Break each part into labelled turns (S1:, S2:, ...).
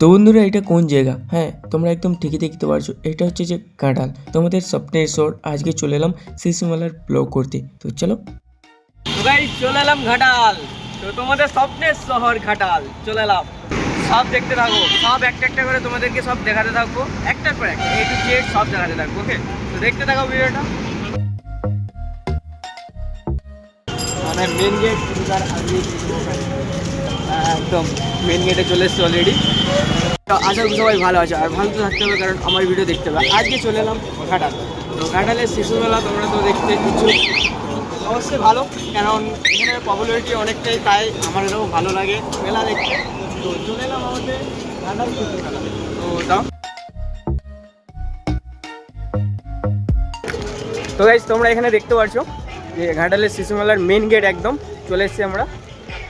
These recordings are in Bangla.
S1: তো বন্ধুরা এটা কোন জায়গা? হ্যাঁ। তোমরা একদম ঠিকই দেখতে পারছ। এটা হচ্ছে যে কাঁঠাল। তোমাদের স্বপ্নের শহর আজকে চলে এলাম শিশুমেলার ব্লগ করতে। তো চলো।
S2: চলে এলাম ঘাটাল। তো তোমাদের স্বপ্নের শহর ঘাটাল। চলে এলাম। সব দেখতে থাকো। সব একটা একটা করে তোমাদেরকে সব দেখাতে থাকব। একটার পর একটা এ টু জেড সব দেখাতে থাকব ওকে তো দেখতে থাকো ভিডিওটা। মানে মেন গেট তার আগে একদম মেন গেটে চলে এসছে অলরেডি আশা করি সবাই ভালো আছে আর ভালো তো থাকতে হবে, কারণ আমার ভিডিও দেখতে হবে। আজকে চলে এলাম ঘাটাল। তো ঘাটালের শিশুমেলা তোমরা তো দেখতে ইচ্ছুক। অবশ্যই ভালো, কারণ এখানে পপুলারিটি অনেকটাই তাই আমার এরকম ভালো লাগে মেলা দেখতে। তো চলে এলাম আমাদের ঘাটাল তো দাও। তো গাইজ তোমরা এখানে দেখতে পাচ্ছ যে ঘাটালের শিশু মেলার মেন গেট একদম, চলে এসেছি আমরা।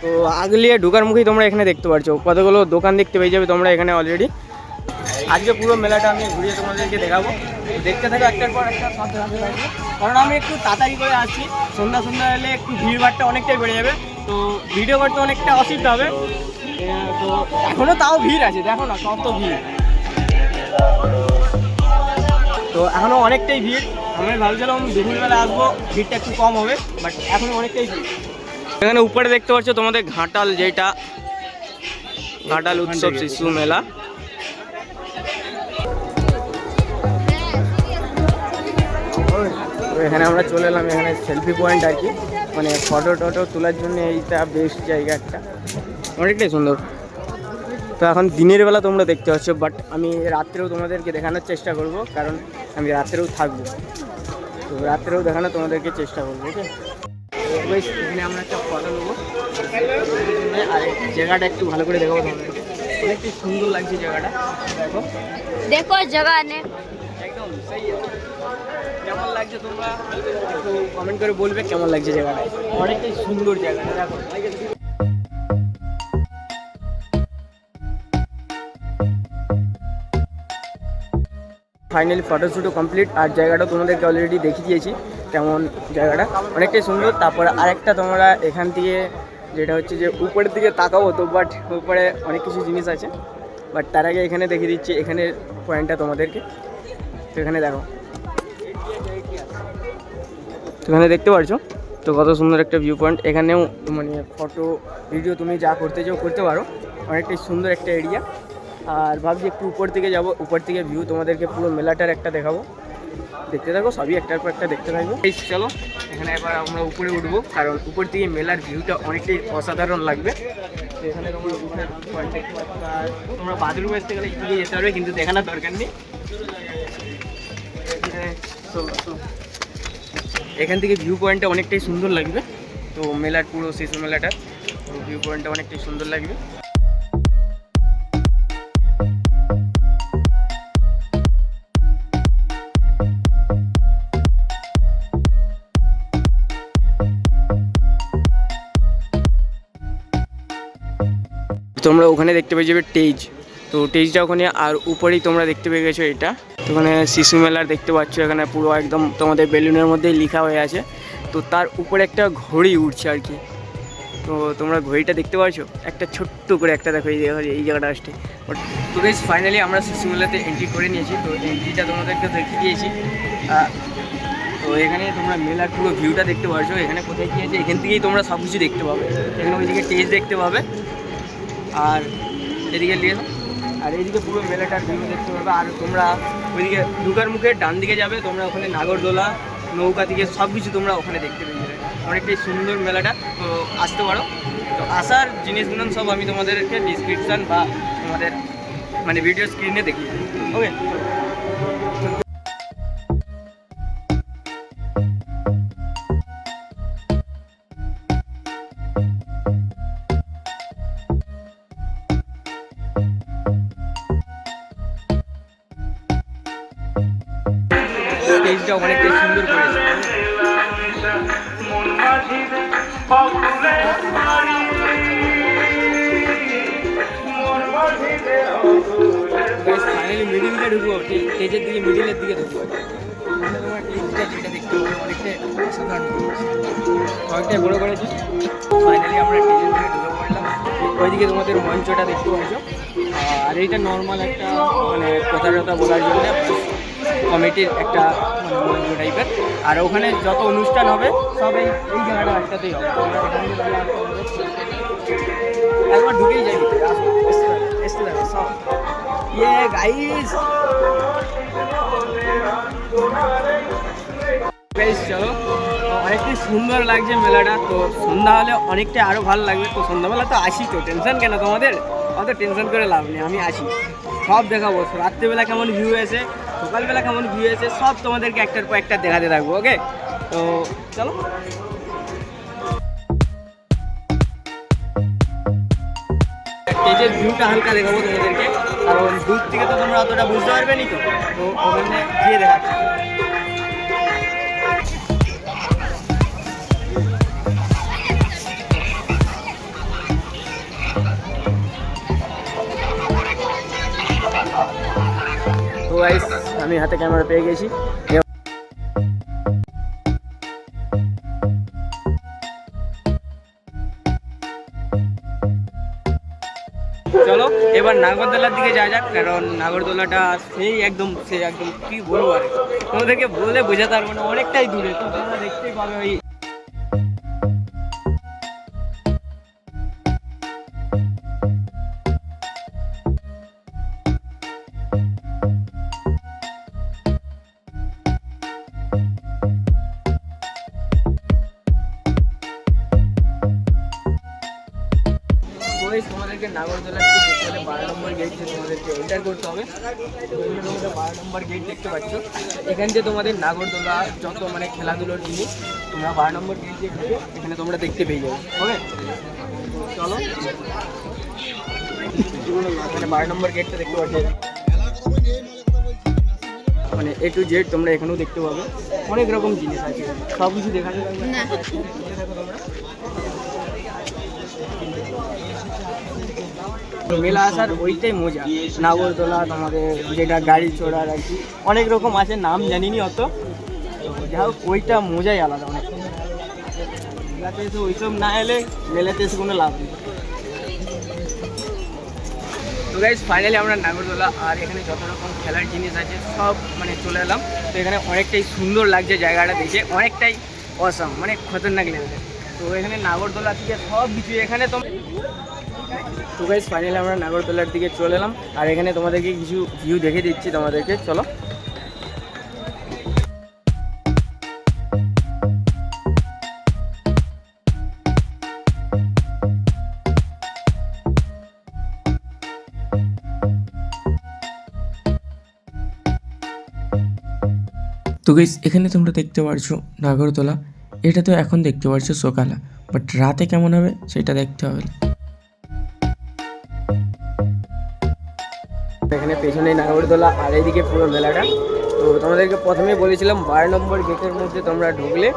S2: তো আগলিয়ে ঢোকার মুখেই তোমরা এখানে দেখতে পাচ্ছ কতগুলো দোকান দেখতে পেয়ে যাবে তোমরা এখানে অলরেডি আজকে পুরো মেলাটা আমি ঘুরিয়ে তোমাদেরকে দেখাবো। দেখতে থাকো একটার পর একটা কারণ আমি একটু তাড়াতাড়ি করে আসছি। সন্ধ্যা সন্ধ্যা হলে একটু ভিড়ভাড়টা অনেকটাই বেড়ে যাবে। তো ভিডিও করতে অনেকটা অসুবিধা হবে। তো এখনও তাও ভিড় আছে। দেখো না, কত ভিড়। তো এখনও অনেকটাই ভিড়। আমি ভাবছিলাম দুপুরবেলা আসব ভিড়টা একটু কম হবে বাট এখনও অনেকটাই ভিড়। এখানে উপরে দেখতে পাচ্ছ তোমাদের ঘাটাল যেটা ঘাটাল উৎসব শিশু মেলা। তো এখানে আমরা চলে এলাম এখানে সেলফি পয়েন্ট আর কি। মানে ফটো টটো তোলার জন্য এইটা বেস্ট জায়গা একটা। অনেকটাই সুন্দর। তো এখন দিনের বেলা তোমরা দেখতে পাচ্ছ বাট আমি রাত্রেও তোমাদেরকে দেখানোর চেষ্টা করব কারণ আমি রাত্রেও থাকব। তো রাত্রেও দেখানো তোমাদেরকে চেষ্টা করব ওকে এখানে আমরা একটা ফটো নেব। জায়গাটা একটু ভালো করে দেখাবো তোমাদেরকে। সুন্দর লাগছে জায়গাটা। দেখো।
S3: জায়গা
S2: একদম কেমন লাগছে তোমরা? কমেন্ট করে বলবে কেমন লাগছে জায়গাটা। অনেকটাই সুন্দর জায়গাটা দেখো। ফাইনালি ফটোশ্যুটও কমপ্লিট আর জায়গাটা তোমাদেরকে অলরেডি দেখিয়ে দিয়েছি, কেমন জায়গাটা। অনেকটাই সুন্দর। তারপর আরেকটা তোমরা এখান থেকে যেটা হচ্ছে যে উপরের দিকে তাকাবো তো বাট উপরে অনেক কিছু জিনিস আছে। বাট তার আগে এখানে দেখিয়ে দিচ্ছি এখানের পয়েন্টটা তোমাদেরকে। তো এখানে দেখো। এখানে দেখতে পারছ? তো কত সুন্দর একটা ভিউ পয়েন্ট এখানেও মানে ফটো ভিডিও তুমি যা করতে চাও করতে পারো। অনেকটাই সুন্দর একটা এরিয়া আর ভাবছি একটু উপর থেকে যাব, উপর থেকে ভিউ তোমাদেরকে পুরো মেলাটার একটা দেখাবো। দেখতে থাকো, সবই একটার পর একটা দেখতে থাকব। চলো, এখানে এবার আমরা উপরে উঠবো, কারণ উপর থেকে মেলার ভিউটা অনেকটাই অসাধারণ লাগবে। এখানে তোমরা বাথরুম আসতে গেলে এদিকে যেতে পারবে, কিন্তু দেখানোর দরকার নেই। এখান থেকে ভিউ পয়েন্টটা অনেকটাই সুন্দর লাগবে। তো মেলার পুরো শিশু মেলাটা ভিউ পয়েন্টটা অনেকটাই সুন্দর লাগবে। তোমরা ওখানে দেখতে পেয়ে যাবে টেজ তো টেজটা ওখানে আর উপরেই তোমরা দেখতে পেয়ে গেছো এটা। তো ওখানে শিশু মেলার দেখতে পাচ্ছ, এখানে পুরো একদম তোমাদের বেলুনের মধ্যেই লেখা হয়ে আছে। তো তার উপরে একটা ঘড়ি উঠছে আর কি। তো তোমরা ঘড়িটা দেখতে পাচ্ছ? একটা ছোট্ট করে একটা দেখো, এই দেখো, এই জায়গাটা আসছে। তো বেশ ফাইনালি আমরা শিশু মেলাতে এন্ট্রি করে নিয়েছি। তো এন্ট্রিটা তোমাদেরকে দেখিয়ে দিয়েছি। তো এখানে তোমরা মেলার পুরো ভিউটা দেখতে পাচ্ছ। এখানে কোথায় কী আছে? এখান থেকেই তোমরা সব কিছু দেখতে পাবে। এখানে ওইদিকে টেজ দেখতে পাবে। আর এদিকে নিয়ে। আর এইদিকে পুরো মেলাটার ভিউ দেখতে পাবে আর তোমরা ওইদিকে ঢুকার মুখে ডান দিকে যাবে। তোমরা ওখানে নাগরদোলা, নৌকা থেকে সব কিছু তোমরা ওখানে দেখতে পেয়ে যাবে। অনেকটাই সুন্দর মেলাটা। তো আসতে পারো। তো আসার জিনিসগুলো সব আমি তোমাদেরকে ডিসক্রিপশান বা তোমাদের মানে ভিডিও স্ক্রিনে দেখি ওকে স্টেজটা অনেকটাই সুন্দর করেছে ফাইনালি মিডিলটা ঢুকবো স্টেজের দিকে মিডিলের দিকে ঢুকবো। তোমার যেটা দেখতে পাবে অনেকটাই অসাধারণ অনেকটাই বড় করেছে। ফাইনালি আমরা স্টেজের দিকে ঢুকে পড়লাম। ওইদিকে তোমাদের মঞ্চটা দেখতে পাচ্ছ। আর এইটা নর্মাল একটা মানে কথা টথা বলার জন্য। কমিটির একটা টাইপের। আর ওখানে যত অনুষ্ঠান হবে সব এই এই জায়গাটা একটাতেই হবে। একবার ঢুকেই যাই আসতে সব। ইয়ে গাইস গাইস চলো। অনেকটাই সুন্দর লাগছে মেলাটা। তো সন্ধ্যা হলে অনেকটাই আরও ভালো লাগবে। তো সন্ধ্যাবেলা তো আসি তো টেনশন কেন তোমাদের? অত টেনশন করে লাভ নেই আমি আসি। সব দেখাবো। রাত্রিবেলা কেমন ভিউ এসে সকালবেলা কেমন ভিউ হয়েছে সব তোমাদেরকে একটার পর একটা দেখাতে থাকব ওকে তো চলো। স্টেজের ভিউটা হালকা দেখাবো তোমাদেরকে, কারণ দূর থেকে তো তোমরা অতটা বুঝতে পারবে নি তো তো ওখানে গিয়ে দেখাচ্ছি। তো গাইস আমি হাতে ক্যামেরা পেয়ে গেছি। চলো, এবার নাগরদোলার দিকে যাওয়া যাক, কারণ নাগরদোলাটা সেই একদম সেই একদম কি বলব আর তোমাদেরকে বলে বোঝাতে পারব না, অনেকটাই দূরে, তো তোমরা দেখতেই পাবে ওই ওই তোমাদেরকে নাগরদোলা থেকে যেতে বারো নম্বর গেট তোমাদেরকে এন্টার করতে হবে। তোমরা বারো নম্বর গেট দেখতে পাচ্ছ। এখান থেকে তোমাদের নাগরদোলা যত মানে খেলাধুলোর জিনিস তোমরা বারো নম্বর গেট দিয়ে ঢুকে এখানে তোমরা দেখতে পেয়ে যাবে। ওকে চলো। এখানে বারো নম্বর গেটটা দেখতে পাচ্ছ। মানে এ টু জেড তোমরা এখানেও দেখতে পাবে। অনেক রকম জিনিস আছে। সব কিছু দেখাতে পারবে? মেলা আসার ওইটাই মজা। নাগরদোলা, তোমাদের যেটা গাড়ি চড়ার আর কি। অনেক রকম আছে, নাম জানিনি অত। যাই হোক, ওইটা মজাই আলাদা অনেক। মেলাতে এসে ওইসব না এলে মেলাতে এসে কোনো লাভ নেই। তো ফাইনালি আমরা নাগরদোলা আর এখানে যত রকম খেলার জিনিস আছে, সব মানে চলে এলাম। তো এখানে অনেকটাই সুন্দর লাগছে জায়গাটা দেখে। অনেকটাই অসম মানে খতরনাক লেগেছে তো এখানে নাগরদোলা থেকে সব কিছু, এখানে তো তো গাইজ ফাইনালি আমরা নাগরতলার দিকে চলে এলাম। আর এখানে তোমাদেরকে কিছু ভিউ দেখে দিচ্ছি তোমাদেরকে। চলো।
S1: তো গাইস এখানে তোমরা দেখতে পারছ নাগরতলা। এটা তো এখন দেখতে পারছ সকালে বাট রাতে কেমন হবে, সেটা দেখতে হবে।
S2: এখানে পেছনে নাগরদোলা আর এইদিকে পুরো মেলাটা। তো তোমাদেরকে প্রথমে বলেছিলাম বারো নম্বর গেটের মধ্যে তোমরা ঢুকলে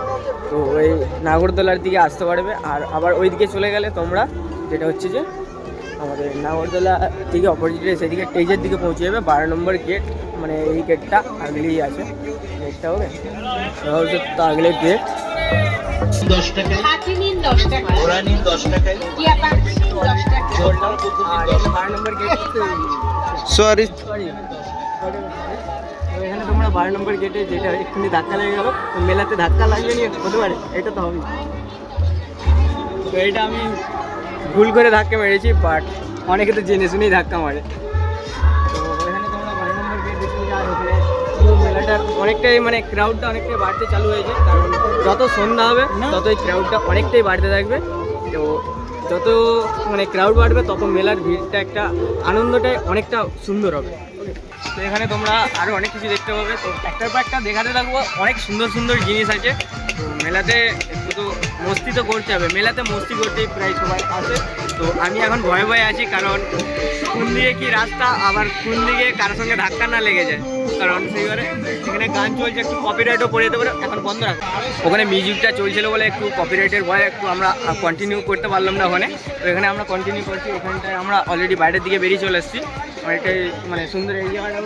S2: তো ওই নাগরদোলার দিকে আসতে পারবে। আর আবার ওই দিকে চলে গেলে তোমরা যেটা হচ্ছে যে আমাদের নাগরদোলা থেকে অপোজিটে সেদিকে স্টেজের দিকে পৌঁছে যাবে বারো নম্বর গেট মানে এই গেটটা আগলেই আছে। গেটটা হবে। তো আগলে গেট
S4: দশ টাকায়।
S3: দশ টাকা।
S4: ওরা নিন দশ টাকায়।
S3: টিয়া পাখি নিন দশ টাকা।
S2: আর বারো নম্বর গেট
S4: সরি।
S2: সরি এখানে তোমরা বারো নম্বর গেটে যেটা এক্ষুনি ধাক্কা লেগে গেল মেলাতে ধাক্কা লাগবে নি? হতে পারে এটা তো হবে তো এটা আমি ভুল করে ধাক্কা মেরেছি বাট অনেকে তো জেনে শুনেই ধাক্কা মারে। তো এখানে তোমরা বারো নম্বর গেট দেখতে যাও এখানে মেলাটার অনেকটাই মানে ক্রাউডটা অনেকটাই বাড়তে চালু হয়েছে কারণ যত সন্ধ্যা হবে তত এই ক্রাউডটা অনেকটাই বাড়তে থাকবে। তো যত মানে ক্রাউড বাড়বে, তত মেলার ভিড়টা একটা আনন্দটাই অনেকটা সুন্দর হবে। তো এখানে তোমরা আরও অনেক কিছু দেখতে পাবে। তো একটার পর একটা দেখাতে থাকব, অনেক সুন্দর সুন্দর জিনিস আছে। তো মেলাতে একটু তো মস্তি তো করতে হবে। মেলাতে মস্তি করতেই প্রায় সবাই আসে। তো আমি এখন ভয়ে ভয়ে আছি, কারণ কোন দিকে কি রাস্তা, আবার কোন দিকে কারোর সঙ্গে ধাক্কা না লেগে যায়। কারণ সেইবারে এখানে গান চলছে, একটু কপিরাইটও পড়ে যেতে পারে। এখন বন্ধ রাখ। ওখানে মিউজিকটা চলছিল বলে একটু কপিরাইটের ভয়ে একটু আমরা কন্টিনিউ করতে পারলাম না ওখানে। তো এখানে আমরা কন্টিনিউ করছি এখানটায় আমরা অলরেডি বাইরের দিকে বেরিয়ে চলে এসেছি। অনেকটাই মানে সুন্দর এই জায়গাটা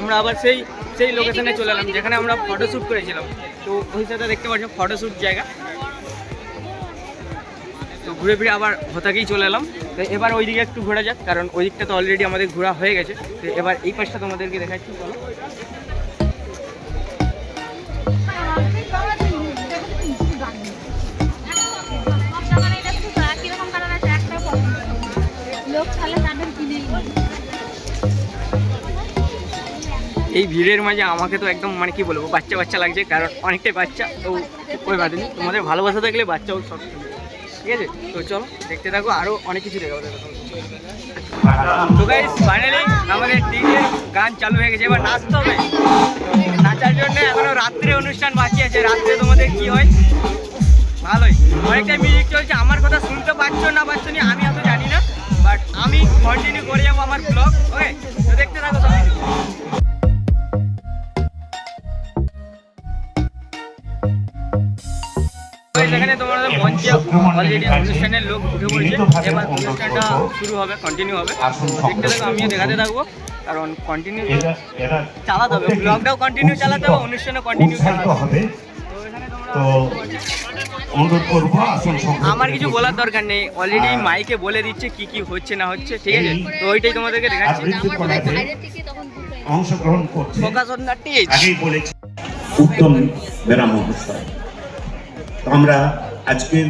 S2: আমরা আবার সেই সেই লোকেশনে চলে এলাম, যেখানে আমরা ফটোশ্যুট করেছিলাম। তো ওই সাথে দেখতে পাচ্ছ ফটোশ্যুট জায়গা। ঘুরে ফিরে আবার হতাকেই চলে এলাম। তো এবার ওই দিকে একটু ঘোরা যাক, কারণ ওই দিকটা তো অলরেডি আমাদের ঘোরা হয়ে গেছে। তো এবার এই পাশটা তোমাদেরকে দেখাচ্ছি, চলো। এই ভিড়ের মাঝে আমাকে তো একদম মানে কি বলব, বাচ্চা বাচ্চা লাগছে, কারণ অনেকটাই বাচ্চা, তো ওই বাদেনি তোমাদের ভালোবাসা থাকলে বাচ্চাও সব। ঠিক আছে? তো চলো, দেখতে থাকো আরও অনেক কিছু দেখাবো, দেখো। তো গাইস ফাইনালি আমাদের ডিজে গান চালু হয়ে গেছে। এবার নাচতে হবে। নাচার জন্য এখনও রাত্রে অনুষ্ঠান বাকি আছে। রাত্রে তোমাদের কি হয়? ভালোই। অনেকটা মিউজিক চলছে। আমার কথা শুনতে পাচ্ছ না পাচ্ছ না, আমি অত জানি না। বাট আমি কন্টিনিউ করে যাব আমার ব্লগ ওকে তো দেখতে থাকো সবাই। অনুষ্ঠানের লোক উঠে পড়েছে এবার অনুষ্ঠানটা শুরু হবে কন্টিনিউ হবে। দেখতে থাকো আমিও দেখাতে থাকব। কারণ কন্টিনিউ চালাতে হবে ব্লগটাও কন্টিনিউ চালাতে হবে অনুষ্ঠানও কন্টিনিউ চালাতে হবে।
S5: অনুরোধ করব আসন
S2: আমার কিছু বলার দরকার নেই অলরেডি মাইকে বলে দিচ্ছে কি কি হচ্ছে না হচ্ছে ঠিক আছে? তো ওইটাই তোমাদেরকে দেখাচ্ছি।
S5: অংশগ্রহণ করছে।
S2: ফোকাস অন দ্য টেজ
S5: আগেই বলেছি উত্তম মহোৎসব আমরা আজকের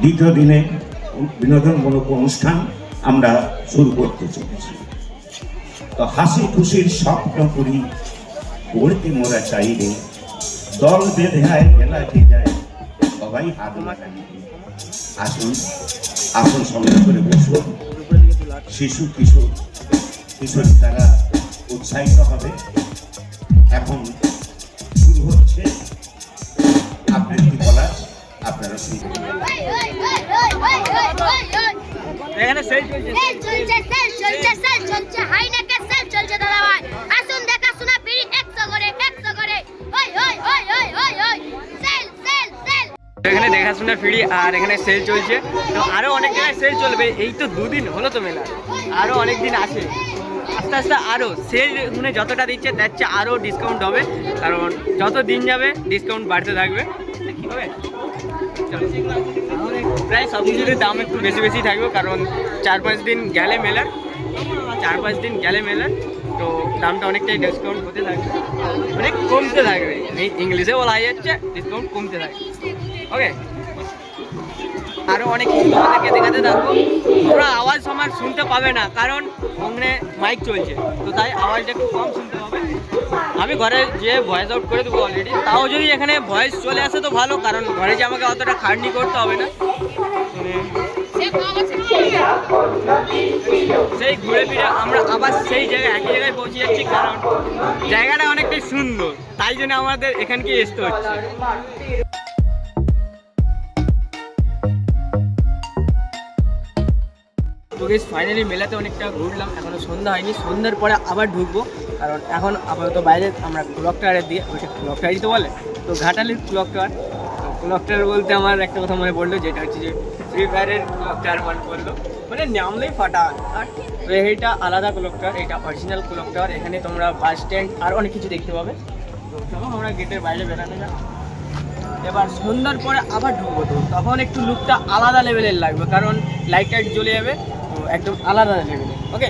S5: দ্বিতীয় দিনে বিনোদনমূলক অনুষ্ঠান আমরা শুরু করতে চলেছি। তো হাসি খুশির স্বপ্ন করি গড়তে মোরা চাইলে, দল বেঁধে আয় যে যায়, সবাই হাত লাগাই আসুন আসুন সঙ্গে করে বসুন। শিশু, কিশোর, কিশোরী তারা উৎসাহিত হবে। এখন
S2: এখানে চলছে
S6: সেল চলছে, সেল চলছে, সেল চলছে, হাইনেকে সেল চলছে দাদা ভাই। আসুন দেখাশোনা বিড়ি একশো করে, একশো করে। ওই, ওই, ওই, ওই, ওই, ওই। Sale, sale, sale.
S2: এখানে দেখাশোনা ফ্রি আর এখানে সেল চলছে তো আরও অনেক জায়গায় সেল চলবে এই তো দুদিন হলো তো মেলা আরও অনেক দিন আছে আস্তে আস্তে আরও সেল মানে যতটা দিচ্ছে তার চেয়ে আরও ডিসকাউন্ট হবে কারণ যত দিন যাবে ডিসকাউন্ট বাড়তে থাকবে কি হবে। প্রায় সব কিছুর দাম একটু বেশি বেশি থাকবে, কারণ চার পাঁচ দিন গেলে মেলার, চার পাঁচ দিন গেলে মেলার, তো দামটা অনেকটাই ডিসকাউন্ট হতে থাকবে। অনেক কমতে থাকবে। ইংলিশে বলা যাচ্ছে ডিসকাউন্ট কমতে থাকবে। ওকে আরও অনেক কিছু তোমাদেরকে দেখাতে থাকব। তোমরা আওয়াজ আমার শুনতে পাবে না, কারণ ওখানে মাইক চলছে। তো তাই আওয়াজটা একটু কম শুনতে হবে। আমি ঘরে যে ভয়েস আউট করে দেবো অলরেডি তাও যদি এখানে ভয়েস চলে আসে তো ভালো, কারণ ঘরে যে আমাকে অতটা খাটনি করতে হবে না। সেই ঘুরে ফিরে আমরা আবার সেই জায়গায়, একই জায়গায় পৌঁছে যাচ্ছি, কারণ জায়গাটা অনেকটাই সুন্দর। তাই জন্য আমাদের এখানকে আসতে হচ্ছে। তো গেস ফাইনালি মেলাতে অনেকটা ঘুরলাম। এখনও সন্ধ্যা হয়নি। সন্ধ্যার পরে আবার ঢুকবো। কারণ এখন আপাতত বাইরে আমরা ক্লক টাওয়ারের দিয়ে ওইটা ক্লক টাওয়ারই তো বলে? তো ঘাটালির ক্লক টাওয়ার তো ক্লক টাওয়ার বলতে আমার একটা কথা মনে পড়ল, যেটা হচ্ছে যে ফ্রি ফায়ারের ক্লক টাওয়ার মনে পড়ল। মানে নামলেই ফাটা। আর তো এইটা আলাদা ক্লক টাওয়ার এটা অরিজিনাল ক্লক টাওয়ার এখানে তোমরা বাস স্ট্যান্ড আর অনেক কিছু দেখতে পাবে। তো আমরা গেটের বাইরে বেরানো যাক। এবার সন্ধ্যার পরে আবার ঢুকবো তো। তখন একটু লুকটা আলাদা লেভেলের লাগবে, কারণ লাইট টাইট জ্বলে যাবে। একদম আলাদা লেভেলে ওকে